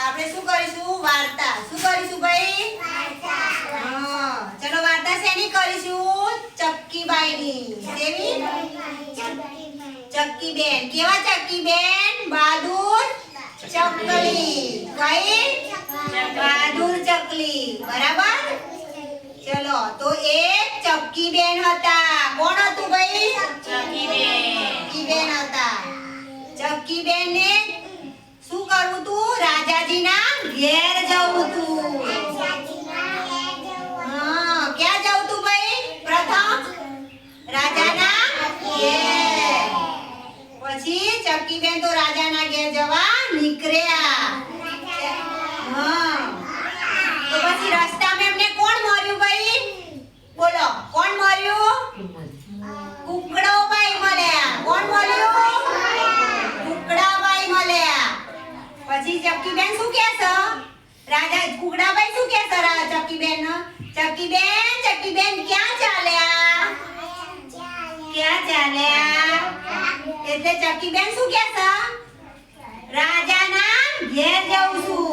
આપણે શું કરીશું? વાર્તા. શું કરીશું ભાઈ? હા ચલો વાર્તા શેની કરીશું? ચક્કીબાઈની. કેવી ચક્કી બેન કેવા ચક્કી બેન બહાદુર ચકલી. કઈ બહાદુર ચકલી. બરાબર? ચલો તો એક ચક્કી બેન હતા. કોણ હતું ભાઈ? ચક્કી બેન ચક્કી બેન હતા. ચક્કી બેન ને કરવું તું? રાજાજીના ઘેર જવું તું. ક્યાં જવું તું ભાઈ? પ્રથમ રાજાના ઘેર. પછી ચક્કી બેન તો રાજાના ઘેર જવા નીકળ્યા હા તો પછી રસ્તામાં એમને કોણ માર્યું ભાઈ બોલો કોણ માર્યું કુકડાભાઈ મળ્યા કોણ મળ્યું કુકડાભાઈ મળ્યા પછી ચક્કીબેન શું કહે છે કુકડાભાઈ શું કહે છે રા- ચક્કીબેન? ચક્કીબેન ચક્કીબેન, ક્યાં ચાલ્યા? ક્યાં ચાલ્યા? એટલે ચકીબેન શું કે રાજા રાજાના ઘેર જઉં છું.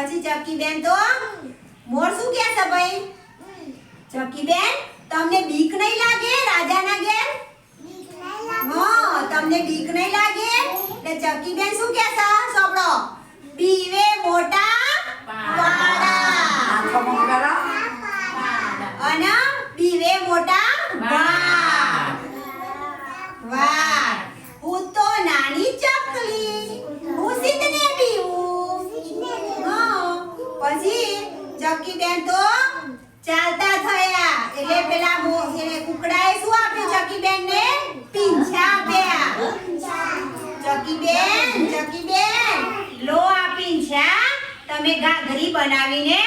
પછી ચક્કીબેન તો મોર શું કહે છે ભાઈ ચક્કીબેન તમને બીક નહીં લાગે રાજાના ઘેર? હા તમને બીક નહીં લાગે? એટલે ચક્કીબેન શું કહેશે? સાંભળો. પીવે મોટા પાડા અને પીવે મોટા વાહ હું તો નાની ચકલી હું સીધને પીવું હા પછી ચક્કીબેન તો ચાલતા થયા. એટલે પેલા એને કુકડાએ શું આપ્યું ચક્કીબેનને પીંછા આપ્યા. ચકીબેન ચકીબેન. લો આ પીંછા. તમે ઘાઘરી બનાવીને